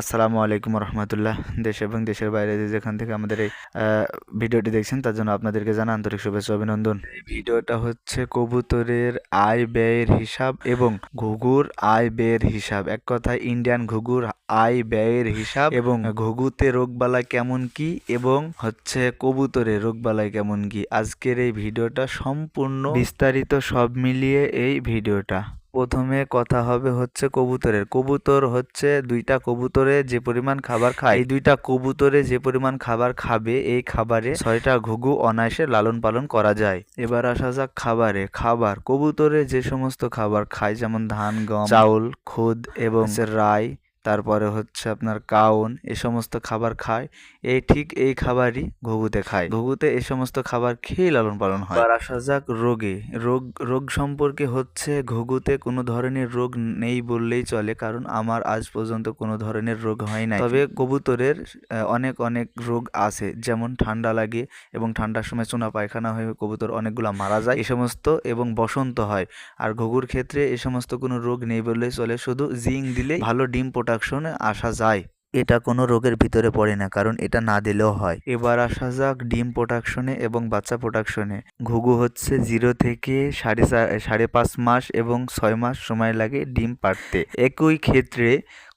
আসসালামু আলাইকুম রহমতুল্লাহ। দেশ এবং দেশের বাইরে যেখান থেকে আমাদের এই ভিডিওটি দেখছেন, তার জন্য আপনাদেরকে জানা আন্তরিক শুভেচ্ছা অভিনন্দন। এই ভিডিওটা হচ্ছে কবুতরের আয় ব্যয়ের হিসাব এবং ঘুঘুর আয় ব্যয়ের হিসাব। এক কথায় ইন্ডিয়ান ঘুঘুর আয় ব্যয়ের হিসাব এবং ঘুঘুতে রোগবালাই কেমন কি এবং হচ্ছে কবুতরে রোগবালাই কেমন কি। আজকের এই ভিডিওটা সম্পূর্ণ বিস্তারিত সব মিলিয়ে এই ভিডিওটা। প্রথমে কথা হবে হচ্ছে কবুতরের। কবুতর হচ্ছে দুইটা কবুতরে যে পরিমাণ খাবার খায় এই দুইটা কবুতরে যে পরিমাণ খাবার খাবে এই খাবারে ছয়টা ঘুঘু অনায়াসে লালন পালন করা যায়। এবার আসা যাক খাবারে। খাবার। কবুতরে যে সমস্ত খাবার খায় যেমন ধান গম চাউল খুদ এবং রায় রাই তারপরে হচ্ছে আপনার কাউন, এ সমস্ত খাবার খায়। এই ঠিক এই খাবারই ঘুঘুতে খায়। ঘুঘুতে এ সমস্ত খাবার খেয়ে লালন পালন হয়। আর আসা যাক রোগে। রোগ রোগ সম্পর্কে হচ্ছে ঘুঘুতে কোনো ধরনের রোগ নেই বললেই চলে, কারণ আমার আজ পর্যন্ত কোনো ধরনের রোগ হয় নাই। তবে কবুতরের অনেক অনেক রোগ আছে, যেমন ঠান্ডা লাগে এবং ঠান্ডার সময় চুনা পায়খানা হয়ে কবুতর অনেকগুলো মারা যায়, এ সমস্ত এবং বসন্ত হয়। আর ঘুঘুর ক্ষেত্রে এ সমস্ত কোনো রোগ নেই বললেই চলে, শুধু জিং দিলে ভালো ডিম প্রোডাকশনে আসা যায়। এটা কোনো রোগের ভিতরে পড়ে না, কারণ এটা না দিলেও হয়। এবার আসা যাক ডিম প্রোডাকশনে এবং বাচ্চা প্রোডাকশনে ঘুঘু হচ্ছে জিরো থেকে সাড়ে সাড়ে পাঁচ মাস এবং ছয় মাস সময় লাগে ডিম পাড়তে। একই ক্ষেত্রে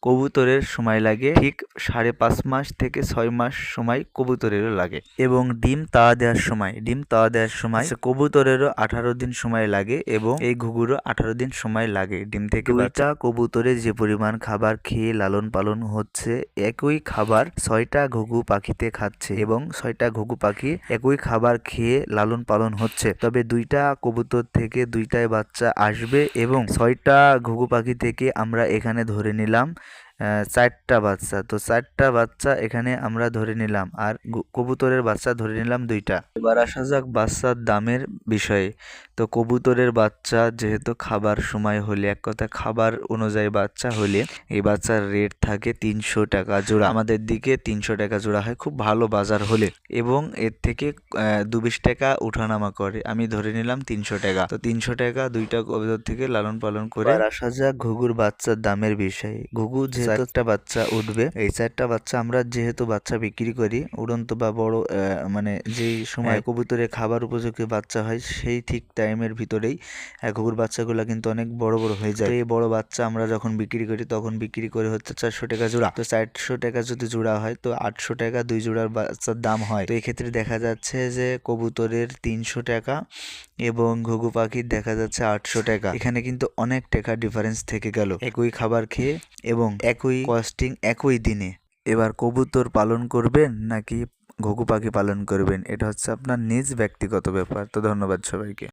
কবুতরের সময় লাগে ঠিক সাড়ে পাঁচ মাস থেকে ছয় মাস সময় কবুতরেরও লাগে। এবং ডিম তাওয়া দেওয়ার সময় ডিম তাওয়া দেওয়ার সময় হচ্ছে কবুতরেরও আঠারো দিন সময় লাগে এবং এই ঘুঘুরও আঠারো দিন সময় লাগে ডিম থেকে দুইটা কবুতরে যে পরিমাণ খাবার খেয়ে লালন পালন হচ্ছে একই খাবার ছয়টা ঘুঘু পাখিতে খাচ্ছে এবং ছয়টা ঘুঘু পাখি একই খাবার খেয়ে লালন পালন হচ্ছে। তবে দুইটা কবুতর থেকে দুইটাই বাচ্চা আসবে এবং ছয়টা ঘুঘু পাখি থেকে আমরা এখানে ধরে নিলাম চারটা বাচ্চা। তো চারটা বাচ্চা এখানে আমরা ধরে নিলাম। আর কবুতরের বাচ্চা ধরে নিলাম দুইটা। এবার আসা যাক বাচ্চার দামের বিষয়ে। তো কবুতরের বাচ্চা যেহেতু খাবার সময় হলে এক কথা খাবার অনুযায়ী বাচ্চা হলে এই বাচ্চার রেট থাকে তিনশো টাকা জোড়া। আমাদের দিকে তিনশো টাকা জোড়া হয় খুব ভালো বাজার হলে। এবং এর থেকে দু বিশ টাকা উঠানামা করে। আমি ধরে নিলাম তিনশো টাকা। তো তিনশো টাকা দুইটা কবুতর থেকে লালন পালন করে আসা যাক ঘুঘুর বাচ্চার দামের বিষয়ে। ঘুঘু যে চারটা বাচ্চা উঠবে এই চারটা বাচ্চা আমরা যেহেতু বাচ্চা বিক্রি করি উড়ন্ত বা বড় মানে যেই সময় কবুতরে খাবার উপযোগী বাচ্চা হয় সেই ঠিক টাইমের ভিতরেই আহ, ঘুঘুর বাচ্চাগুলো কিন্তু অনেক বড় বড় হয়ে যায়। এই বড় বাচ্চা আমরা যখন বিক্রি করি তখন বিক্রি করে হচ্ছে চারশো টাকা জোড়া। তো চারশো টাকা যদি জোড়া হয় তো আটশো টাকা দুই জোড়ার বাচ্চার দাম হয়। তো এক্ষেত্রে দেখা যাচ্ছে যে কবুতরের তিনশো টাকা এবং ঘুঘু পাখির দেখা যাচ্ছে আটশো টাকা। এখানে কিন্তু অনেক টাকা ডিফারেন্স থেকে গেল। একই খাবার খেয়ে এবং একই কস্টিং একই দিনে। এবার কবুতর পালন করবেন নাকি ঘুঘু পাখি পালন করবেন? এটা হচ্ছে আপনার নিজ ব্যক্তিগত ব্যাপার। তো ধন্যবাদ সবাইকে।